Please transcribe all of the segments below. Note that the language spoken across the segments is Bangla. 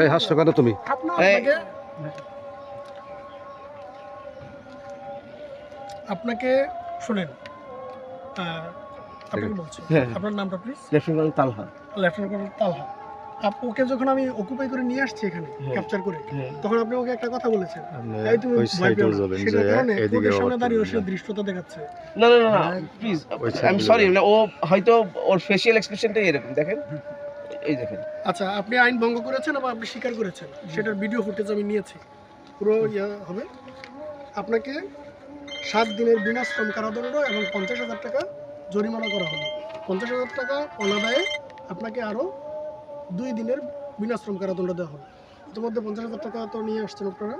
এই হাসছো কেন তুমি? আপনাকে। আপনাকে শুনেন হ্যাঁ। আপনার নামটা please lieutenant Talha. Lieutenant colonel Talha. Okay যখন আমি অকুপাই করে নিয়ে আসছি এখানে হ্যাঁ। ক্যাপচার করে হ্যাঁ। তখন আপনি ওকে একটা কথা বলেছেন। আপনি এই তুমি ভয় পেও না। যাবেন সেটার যে কারণে এদিকে সামনে দাঁড়িয়ে তুলবেন দৃষ্টতা দেখাচ্ছে। না না না না প্লিজ আই এম সরি মানে ও হয়তো ওর ফেসিয়াল এক্সপ্রেশনটাই এরকম দেখেন? এই দেখেন। আচ্ছা আপনি আইন ভঙ্গ করেছেন বা আপনি স্বীকার করেছেন? সেটার ভিডিও ফুটেজ আমি নিয়েছি। পুরো ইয়া হবে। আপনাকে সাত দিনের বিনাশ্রম কারাদণ্ড এবং পঞ্চাশ হাজার টাকা জরিমানা করা হবে। পঞ্চাশ হাজার টাকা অনাদায়ে আপনাকে আরও দুই দিনের বিনাশ্রম কারাদণ্ড দেওয়া হবে। ইতিমধ্যে পঞ্চাশ হাজার টাকা তো নিয়ে আসছেন আপনারা।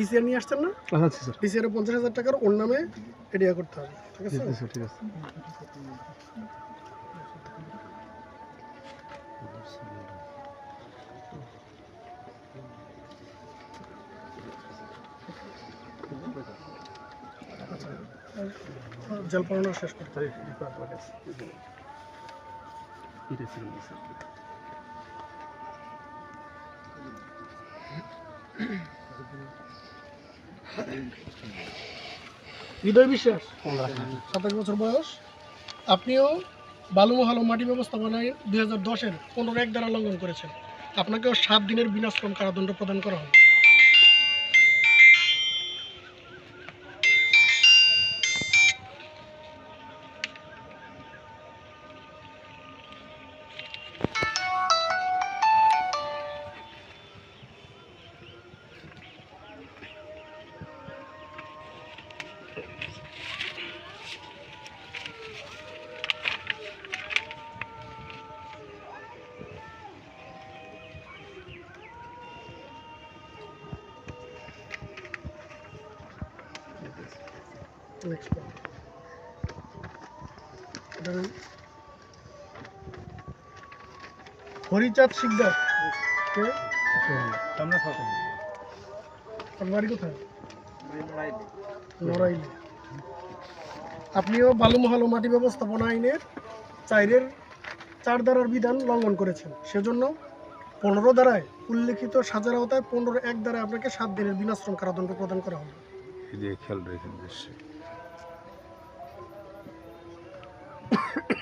ডিসিআর নিয়ে আসছেন না? আচ্ছা স্যার। ডিসিআর পঞ্চাশ হাজার টাকার ওর নামে এডিয়া করতে হবে ঠিক আছে? ঠিক আছে ঠিক আছে। জেল পড়ানো শেষ করতে হবে। হৃদয় বিশ্বাস? সাতাশ বছর বয়স। আপনিও বালুমহাল ও মাটি ব্যবস্থাপনায় দুই হাজার দশের পনেরো এক দ্বারা লঙ্ঘন করেছেন। আপনাকেও সাত দিনের বিনাশ্রম কারাদণ্ড প্রদান করা হবে। এটা নেন। হরিচাঁদ শিকদার। কে? আপনার বাড়ি কোথায়? নড়াইলে। আপনিও বালুমহাল ও মাটি ব্যবস্থাপনা আইনের চাইরের চার ধারার বিধান লঙ্ঘন করেছেন। সেজন্য পনেরো ধারায় উল্লেখিত সাজার আওতায় পনেরো এক ধারায় আপনাকে সাত দিনের বিনাশ্রম কারাদণ্ড প্রদান করা হবে। খেয়াল রেখেন Thank you.